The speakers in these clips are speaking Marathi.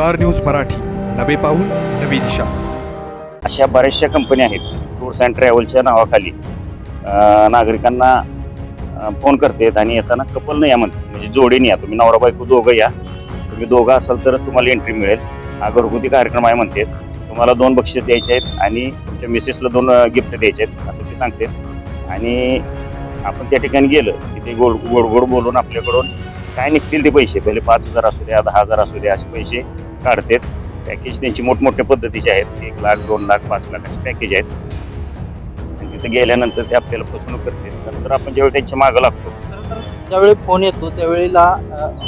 Star news Marathi. नवे पाऊल नवी दिशा. अशा बऱ्याचशा कंपन्या आहेत टूर्स अँड ट्रॅव्हलच्या नावाखाली. नागरिकांना फोन करतात आणि येताना कपल नाही या म्हणतात म्हणजे जोडीने या. तुम्ही नवरा बायको दोघं या. तुम्ही दोघं असाल तर तुम्हाला एंट्री मिळेल. हा घरगुती कार्यक्रम आहे म्हणते. तुम्हाला दोन बक्षीस द्यायचे आहेत आणि तुमच्या मिसेसला दोन गिफ्ट द्यायचे आहेत असं ते सांगते. आणि आपण त्या ठिकाणी गेलं की ते गोड गोड गोड बोलून आपल्याकडून काय निघतील ते पैसे? पहिले पाच हजार असू द्या दहा हजार असू द्या असे पैसे काढतात. पॅकेज त्यांची मोठमोठ्या पद्धतीचे आहेत. एक लाख दोन लाख पाच लाख असे पॅकेज आहेत. आणि तिथे गेल्यानंतर ते आपल्याला फसवणूक करते नंतर आपण ज्यावेळी त्यांच्या मागं लागतो. ज्यावेळी फोन येतो त्यावेळेला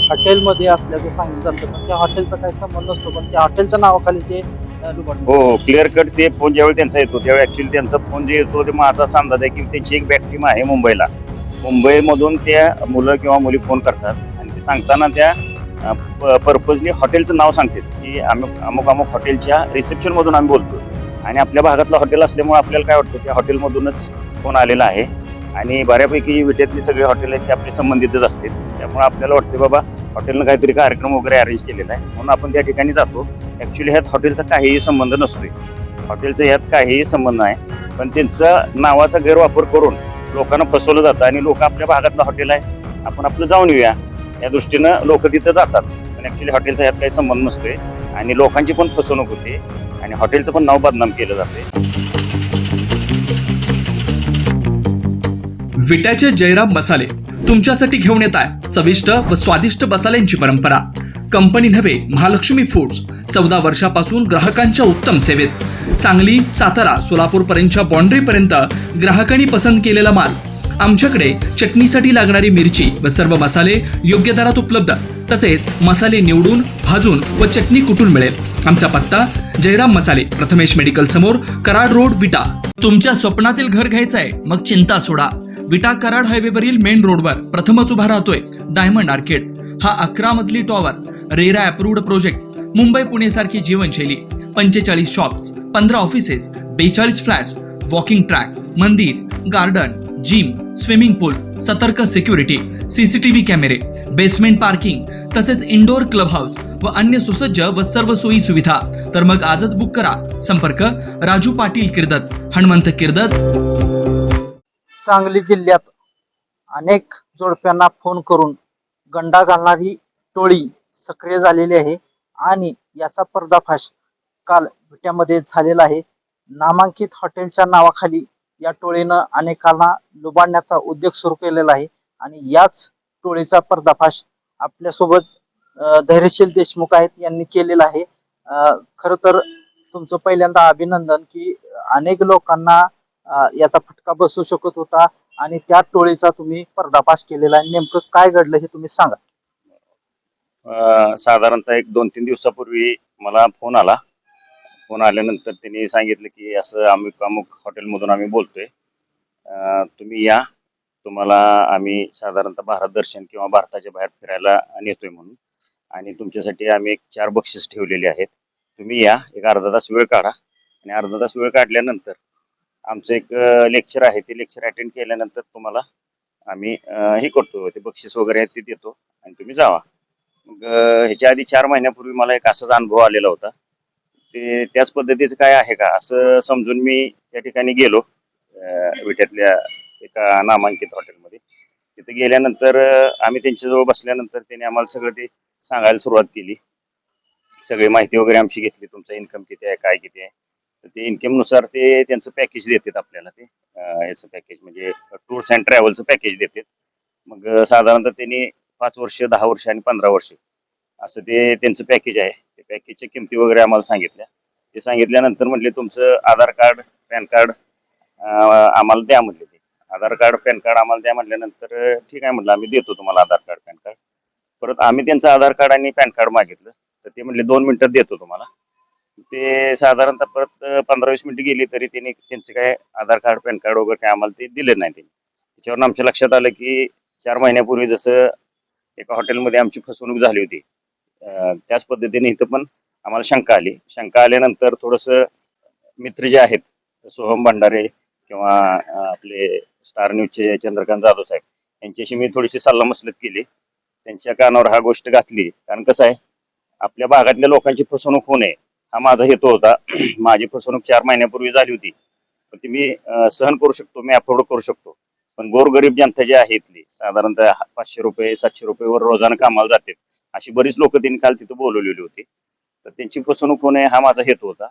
हॉटेलमध्ये असल्याचं सांगितलं जातं. पण त्या हॉटेलचा काही संबंध नसतो. पण त्या हॉटेलच्या नावाखाली ते हो हो. क्लिअर कट ते फोन ज्यावेळी त्यांचा येतो त्यावेळी ऍक्च्युली त्यांचा फोन जे येतो ते माझा असा अंदाज आहे की त्यांची एक बॅक टीम आहे मुंबईला. मुंबईमधून त्या मुलं किंवा मुली फोन करतात. आणि ते सांगताना त्या पर्पजली हॉटेलचं नाव सांगतात की आम्ही अमुक अमुक हॉटेलच्या रिसेप्शनमधून आम्ही बोलतो आणि आपल्या भागातलं हॉटेल असल्यामुळे आपल्याला काय वाटतं त्या हॉटेलमधूनच फोन आलेला आहे? आणि बऱ्यापैकी विट्यातली सगळी हॉटेल आहेत ती आपले संबंधितच असते. त्यामुळे आपल्याला वाटते बाबा हॉटेलनं काहीतरी कार्यक्रम वगैरे अरेंज केलेला आहे. म्हणून आपण त्या ठिकाणी जातो. ॲक्च्युली ह्यात हॉटेलचा काहीही संबंध नसतोय. हॉटेलचा ह्यात काहीही संबंध नाही. पण त्यांचा नावाचा गैरवापर करून लोकांना फसवलं जातं आणि लोक आपल्या भागातलं हॉटेल आहे. आपण आपलं जाऊन येऊया. या दृष्टीनं लोक तिथं जातात. पण ॲक्च्युली हॉटेलचा यात काही संबंध नसतोय. आणि लोकांची पण फसवणूक होते. आणि हॉटेलचं पण नाव बदनाम केलं जाते. विट्याचे जयराम मसाले तुमच्यासाठी घेऊन येत आहे. चविष्ट व स्वादिष्ट मसाल्यांची परंपरा. कंपनी नव्हे महालक्ष्मी फूड्स. चौदा वर्षापासून ग्राहकांच्या उत्तम सेवेत. सांगली सातारा सोलापूर पर्यंतच्या बाँड्री पर्यंत ग्राहकांनी पसंत केलेला माल. आमच्याकडे चटणीसाठी लागणारी मिरची व सर्व मसाले योग्य दरात उपलब्ध. तसेच मसाले निवडून भाजून व चटणी कुठून मिळेल? आमचा पत्ता जयराम मसाले प्रथमेश मेडिकल समोर कराड रोड विटा. तुमच्या स्वप्नातील घर घ्यायचं आहे मग चिंता सोडा. विटा कराड हायवेवरील मेन रोडवर प्रथमच उभा राहतोय डायमंड आर्केड. हा अकरा मजली tower RERA approved project Mumbai Pune सारखी जीवनशैली. पंचेचाळीस शॉप्स पंधरा ऑफिसेस बेचाळीस फ्लॅट्स वॉकिंग ट्रॅक मंदिर गार्डन जिम स्विमिंग पूल सतर्क सिक्युरिटी सीसीटीव्ही कॅमेरे बेसमेंट पार्किंग तसेच इंडोर क्लब हाऊस व अन्य सुसज्ज व सर्व सोयी सुविधा. तर मग आजच बुक करा. संपर्क राजू पाटील किर्दत हनुमंत किर्दत. सांगली जिल्ह्यात अनेक जोडप्यांना फोन करून गंडा घालणारी टोळी सक्रिय झालेली आहे आणि याचा पर्दाफाश काल विट्यामध्ये झालेला आहे. नामांकित हॉटेलच्या नावाखाली या टोळीनं अनेकांना लुबाडण्याचा उद्योग सुरू केलेला आहे. आणि याच टोळीचा पर्दाफाश आपल्यासोबत धैर्यशील देशमुख आहेत यांनी केलेला आहे. खर खरं तर तुमचं पहिल्यांदा अभिनंदन की अनेक लोकांना याचा फटका बसू शकत होता आणि त्या टोळीचा तुम्ही पर्दाफाश केलेला आहे. नेमकं काय घडलं हे तुम्ही सांगा. अं, साधारणतः एक दोन तीन दिवसापूर्वी मला फोन आला. फोन आल्यानंतर त्यांनी सांगितलं की असं अमुक अमुक हॉटेलमधून आम्ही बोलतोय. तुम्ही या. तुम्हाला आम्ही साधारणतः भारत दर्शन किंवा भारताच्या बाहेर फिरायला नेतोय म्हणून. आणि तुमच्यासाठी आम्ही एक चार बक्षीस ठेवलेली आहेत. तुम्ही या. एक अर्धा तास वेळ काढा. आणि अर्धा तास वेळ काढल्यानंतर आमचं एक लेक्चर आहे. ते लेक्चर अटेंड केल्यानंतर तुम्हाला आम्ही हे करतो. ते बक्षीस वगैरे आहे ते देतो. आणि तुम्ही जावा. मग ह्याच्या आधी चार महिन्यापूर्वी मला एक असाच अनुभव आलेला होता. ते त्याच पद्धतीचं काय आहे का? असं समजून मी त्या ठिकाणी गेलो अं, विट्यातल्या एका नामांकित हॉटेलमध्ये. तिथे गेल्यानंतर अं, आम्ही त्यांच्याजवळ बसल्यानंतर त्यांनी आम्हाला सगळं ते सांगायला सुरुवात केली. सगळी माहिती वगैरे आमची घेतली तुमचा इन्कम किती आहे काय किती आहे. तर ते इन्कमनुसार ते त्यांचं पॅकेज देतात आपल्याला ते. अं, याचं पॅकेज म्हणजे टूर्स अँड ट्रॅव्हलचं पॅकेज देतात. मग अं, साधारणतः त्यांनी पाच वर्ष दहा वर्ष आणि पंधरा वर्ष असं ते त्यांचं पॅकेज आहे. ते पॅकेजच्या किमती वगैरे आम्हाला सांगितल्या. ते सांगितल्यानंतर म्हटले तुमचं आधार कार्ड पॅन कार्ड आम्हाला द्या म्हटले ते. आधार कार्ड पॅन कार्ड आम्हाला द्या म्हटल्यानंतर ठीक आहे म्हटलं आम्ही देतो तुम्हाला आधार कार्ड पॅन कार्ड. परत आम्ही त्यांचं आधार कार्ड आणि पॅन कार्ड मागितलं. तर ते म्हटले दोन मिनटात देतो तुम्हाला. ते साधारणतः परत पंधरा वीस मिनिटं गेली तरी त्यांनी त्यांचे काय आधार कार्ड पॅन कार्ड वगैरे काय आम्हाला ते दिले नाही त्यांनी. त्याच्यावरून आमच्या लक्षात आलं की चार महिन्यापूर्वी जसं एका हॉटेलमध्ये आमची फसवणूक झाली होती त्याच पद्धतीने इथं पण आम्हाला शंका आली. शंका आल्यानंतर थोडंसं मित्र जे आहेत सोहम भंडारे किंवा आपले स्टार न्यूजचे चंद्रकांत जाधव साहेब यांच्याशी मी थोडीशी सल्लामसलत केली. त्यांच्या कानावर हा गोष्ट घातली. कारण कसं आहे आपल्या भागातल्या लोकांची फसवणूक होऊ नये. हा माझा हेतू होता. माझी फसवणूक चार महिन्यापूर्वी झाली होती. पण ती मी सहन करू शकतो मी अफोर्ड करू शकतो. पण गोरगरीब जनता जी आहे इथली साधारणतः पाचशे रुपये सातशे रुपयेवर रोजानं कामाला जाते. अशी बरीच लोक त्यांनी काल तिथं बोलवलेली होती. तर त्यांची फसवणूक होणे हा माझा हेतू होता.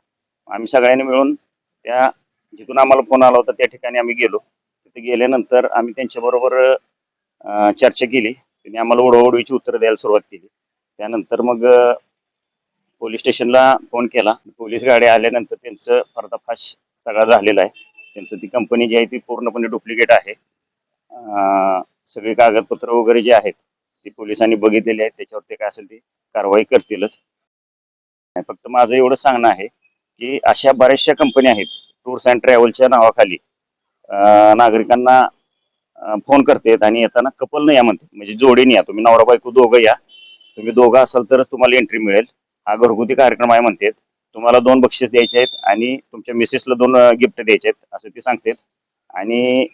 आम्ही सगळ्यांनी मिळून त्या जिथून आम्हाला फोन आला होता त्या ठिकाणी आम्ही गेलो. तिथे गेल्यानंतर आम्ही त्यांच्याबरोबर चर्चा केली. त्यांनी आम्हाला ओढवडीची उत्तरं द्यायला सुरुवात केली. त्यानंतर मग पोलीस स्टेशनला फोन केला. पोलीस गाडी आल्यानंतर त्यांचं पर्दाफाश सगळा झालेला आहे. त्यांचं ती कंपनी जी आहे ती पूर्णपणे डुप्लिकेट आहे. सगळी कागदपत्र वगैरे जे आहेत ती पोलिसांनी बघितलेली आहे त्याच्यावर ते काय असेल ती कारवाई करतीलच. फक्त माझं एवढं सांगणं आहे की अशा बऱ्याचशा कंपन्या आहेत टूर्स अँड ट्रॅव्हलच्या नावाखाली नागरिकांना फोन करतात आणि येताना कपल नाही या म्हणतात. म्हणजे जोडीने या. तुम्ही नवरा बायको दोघं या. तुम्ही दोघं असाल तरच तुम्हाला एंट्री मिळेल. हा घरगुती कार्यक्रम आहे म्हणतात. तुम्हाला दोन बक्षीस द्यायचे आहेत आणि तुमच्या मिसेसला दोन गिफ्ट द्यायचे आहेत असं ते सांगतात. आणि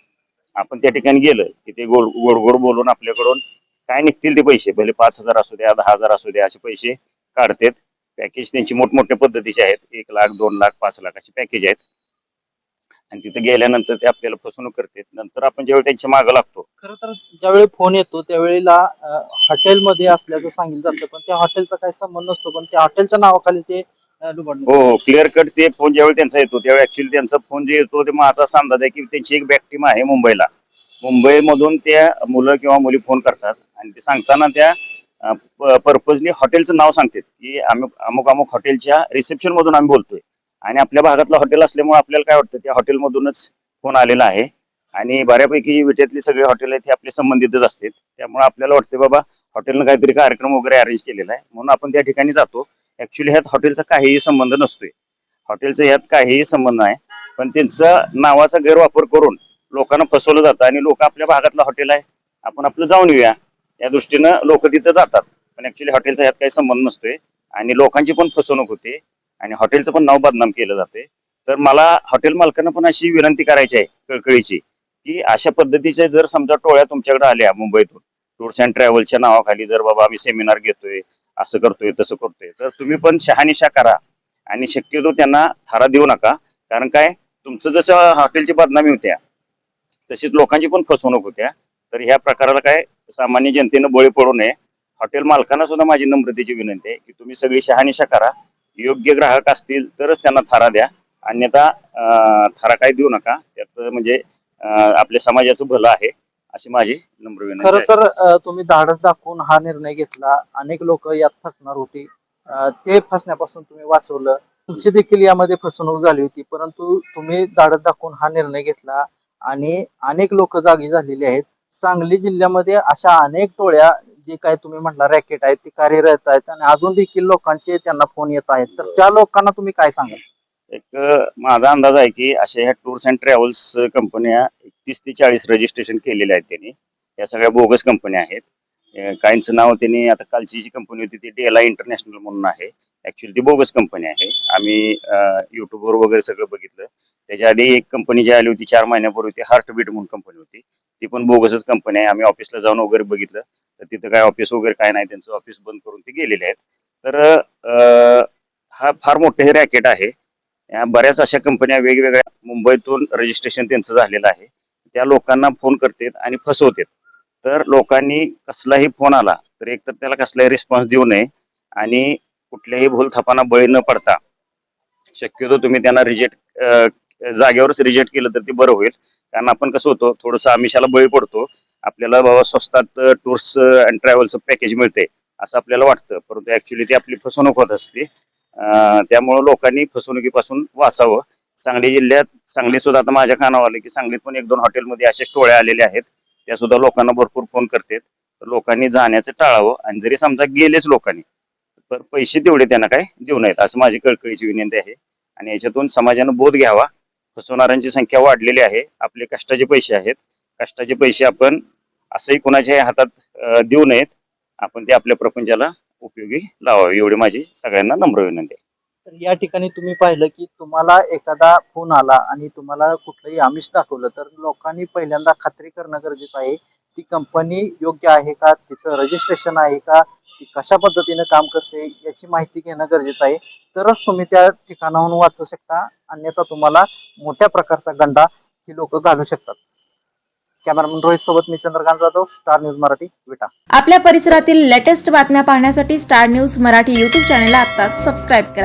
आपण त्या ठिकाणी गेलं की ते गोड गोड गोड बोलून आपल्याकडून काय निघतील ते पैसे? भले पाच हजार असू द्या दहा हजार असू द्या असे पैसे काढतात. पॅकेज त्यांची मोठमोठ्या पद्धतीचे आहेत. एक लाख दोन लाख पाच लाख असे पॅकेज आहेत. आणि तिथे गेल्यानंतर ते आपल्याला फसवणूक करतात. नंतर आपण ज्यावेळी त्यांच्या मागं लागतो. खरं तर ज्यावेळी फोन येतो त्यावेळेला हॉटेलमध्ये असल्याचं सांगितलं जातं. पण त्या हॉटेलचा काही संबंध नसतो. पण त्या हॉटेलच्या नावाखाली ते हो क्लिअर कट ते फोन ज्यावेळी त्यांचा येतो त्यावेळी ऍक्च्युली त्यांचा फोन जे येतो ते माझा असा अंदाज आहे की त्यांची एक बॅक टीम आहे मुंबईला. मुंबईमधून त्या मुलं किंवा मुली फोन करतात. आणि ते सांगताना त्या पर्पजली हॉटेलचं नाव सांगतात की अमुक अमुक अमुक हॉटेलच्या रिसेप्शन मधून आम्ही बोलतोय. आणि आपल्या भागातलं हॉटेल असल्यामुळे आपल्याला काय वाटतं त्या हॉटेलमधूनच फोन आलेला आहे. आणि बऱ्यापैकी विट्यातली सगळे हॉटेल आहेत हे आपले संबंधितच असतात. त्यामुळे आपल्याला वाटतं बाबा हॉटेलनं काहीतरी कार्यक्रम वगैरे अरेंज केलेला आहे. म्हणून आपण त्या ठिकाणी जातो. ऍक्च्युली ह्यात हॉटेलचा काहीही संबंध नसतोय. हॉटेलचा ह्यात काहीही संबंध नाही. पण त्यांचा नावाचा गैरवापर करून लोकांना फसवलं जातं आणि लोक आपल्या भागातलं हॉटेल आहे. आपण आपलं जाऊन येऊया. या दृष्टीनं लोक तिथं जातात. पण ऍक्च्युली हॉटेलचा यात काही संबंध नसतोय. आणि लोकांची पण फसवणूक होते. आणि हॉटेलचं पण नाव बदनाम केलं जाते तर मला हॉटेल मालकांना पण अशी विनंती करायची आहे कळकळीची की अशा पद्धतीच्या जर समजा टोळ्या तुमच्याकडे आल्या मुंबईतून टूर्स अँड ट्रॅव्हलच्या नावाखाली जर बाबा आम्ही सेमिनार घेतोय असं करतोय तसं करतोय तर तुम्ही पण शहानिशा करा. आणि शक्यतो त्यांना थारा देऊ नका. कारण काय तुमचं जसं हॉटेलची बदनामी होत्या तशीच लोकांची पण फसवणूक होत्या. तर ह्या प्रकाराला काय सामान्य जनतेनं बळी पडू नये. हॉटेल मालकांना सुद्धा माझी नम्रतेची विनंती आहे की तुम्ही सगळी शहानिशा करा. योग्य ग्राहक असतील तरच त्यांना थारा द्या. अन्यथा थारा काय देऊ नका. त्यात म्हणजे आपल्या समाजाचं भलं आहे अशी माझी नम्र विनंती खरं तर तुम्ही धाडस दाखवून हा निर्णय घेतला. अनेक लोक यात फसणार होते. ते फसण्यापासून तुम्ही वाचवलं. तुमची देखील यामध्ये फसवणूक झाली होती. परंतु तुम्ही धाडस दाखवून हा निर्णय घेतला आणि अनेक लोक जागी झालेली आहेत. सांगली जिल्ह्यामध्ये अशा अनेक टोळ्या जे काय तुम्ही म्हटला रॅकेट आहेत ते कार्यरत आहेत आणि अजून देखील लोकांचे त्यांना फोन येत आहेत. तर त्या लोकांना तुम्ही काय सांगाल? एक माझा अंदाज आहे की अशा ह्या टूर्स अँड ट्रॅव्हल्स कंपन्या तीस ते चाळीस रजिस्ट्रेशन केलेल्या आहेत त्यांनी. या सगळ्या बोगस कंपन्या आहेत. काहींचं नाव त्यांनी आता कालची जी कंपनी होती ती डेला इंटरनॅशनल म्हणून आहे. ऍक्च्युली ती बोगस कंपनी आहे. आम्ही युट्यूबवर वगैरे सगळं बघितलं. त्याच्या आधी एक कंपनी जी आली होती चार महिन्यापूर्वी ती हार्टबीट म्हणून कंपनी होती. ती पण बोगसच कंपनी आहे. आम्ही ऑफिसला जाऊन वगैरे बघितलं. तर तिथं काय ऑफिस वगैरे काय नाही त्यांचं ऑफिस बंद करून ते गेलेले आहेत. तर हा फार मोठं हे रॅकेट आहे. या बऱ्याच अशा कंपन्या वेगवेगळ्या मुंबईतून रजिस्ट्रेशन त्यांचं झालेलं आहे. त्या लोकांना फोन करतात आणि फसवतात. तर लोकांनी कसलाही फोन आला तर एकतर त्याला कसलाही रिस्पॉन्स देऊ नये आणि कुठल्याही भूलथापांना बळी न पडता शक्यतो तुम्ही त्यांना रिजेक्ट जागेवरच रिजेक्ट केलं तर ते बरं होईल. कारण आपण कसं होतो थोडंसं आमिषाला बळी पडतो आपल्याला बाबा स्वस्तात टूर्स अँड ट्रॅव्हल्सचं पॅकेज मिळते असं आपल्याला वाटतं. परंतु ऍक्च्युली ती आपली फसवणूक होत असते. त्यामुळं लोकांनी फसवणुकीपासून वाचावं. सांगली जिल्ह्यात सांगली सुद्धा आता माझ्या कानावर आलं की सांगलीत पण एक दोन हॉटेलमध्ये असे टोळ्या आलेल्या आहेत. त्या सुद्धा लोकांना भरपूर फोन करतात तर लोकांनी जाण्याचं टाळावं आणि जरी समजा गेलेच लोकांनी तर पैसे तेवढे त्यांना काय देऊ नयेत. असं माझी कळकळीची विनंती आहे. आणि याच्यातून समाजानं बोध घ्यावा. फसवणाऱ्यांची संख्या वाढलेली आहे. आपले कष्टाचे पैसे आहेत. कष्टाचे पैसे आपण असंही कुणाच्याही हातात देऊ नयेत. आपण ते आपल्या प्रपंचाला उपयोगी लावावे. एवढी माझी सगळ्यांना नम्र विनंती आहे. तर या ठिकाणी तुम्ही पाहिलं की तुम्हाला एखादा फोन आला आणि तुम्हाला कुठलंही आमिष दाखवलं तर लोकांनी पहिल्यांदा खात्री करणं गरजेचं आहे ती कंपनी योग्य आहे का तिचं रजिस्ट्रेशन आहे का ती कशा पद्धतीने काम करते याची माहिती घेणं गरजेचं आहे. तरच तुम्ही त्या ठिकाणाहून वाचू शकता अन्यथा तुम्हाला मोठ्या प्रकारचा गंडा ही लोक घालू शकतात. कॅमेरामन रोहित सोबत मी चंद्रकांत जाधव स्टार न्यूज मराठी विटा. आपल्या परिसरातील लेटेस्ट बातम्या पाहण्यासाठी स्टार न्यूज मराठी यूट्यूब चॅनलला आता सबस्क्राईब करा.